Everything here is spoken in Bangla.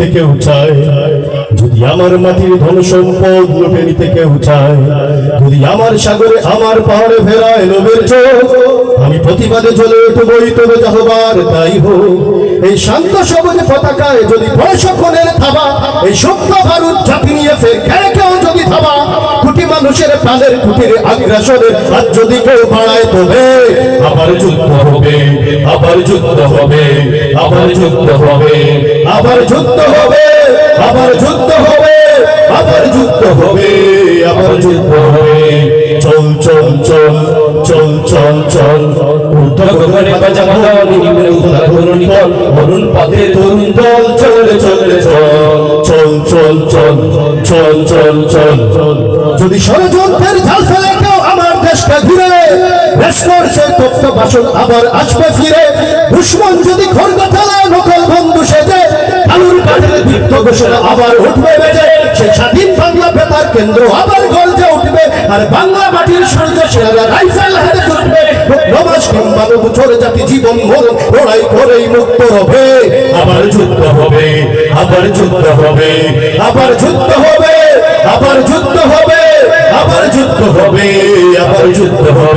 নিতে কেউ চায়। যদি আমার মাটির ধন সম্পদ লোভে নিতে কেউ চায়, যদি আমার সাগরে আমার পাহাড়ে ফেরায় লোভের চোখ, আমি প্রতিবাদে চলে উঠবই তবে যাহবার তাই হোক। এই শান্ত সবুজ পতাকায় যদি প্রশাসনের থাবা, এই সত্য ভারত ঝাঁপি নিয়ে ফের মানুষের প্রাণের কুটির আগ্রাসনের আর যদি কেউ বাড়ায় তবে আবার যুদ্ধ হবে, আবার যুদ্ধ হবে, আবার যুদ্ধ হবে, আবার যুদ্ধ হবে, আবার যুদ্ধ হবে, আবার যুদ্ধ হবে, আবার যুদ্ধ হবে। চল চল চল চল চল চল। গগনে বাজা ভালো যদি ষড়যন্ত্রের কেউ আমার আবার আসবে ফিরে। দুশ্মন যদি ফেলে নকল বন্ধু সেজে আলুর দীপ্ত ঘোষণা আবার উঠবে বেজে। সে স্বাধীন বাংলা বেতার কেন্দ্র আবার গর্জে উঠবে, আর বাংলা মাটির সূর্য সেরা রাইফেল হাতে নমাজ মানব চলে জাতি জীবন মরণ লড়াই করেই মুক্ত হবে। আবার যুদ্ধ হবে, আবার যুদ্ধ হবে, আবার যুদ্ধ হবে, আবার যুদ্ধ হবে, আবার যুদ্ধ হবে, আবার যুদ্ধ হবে।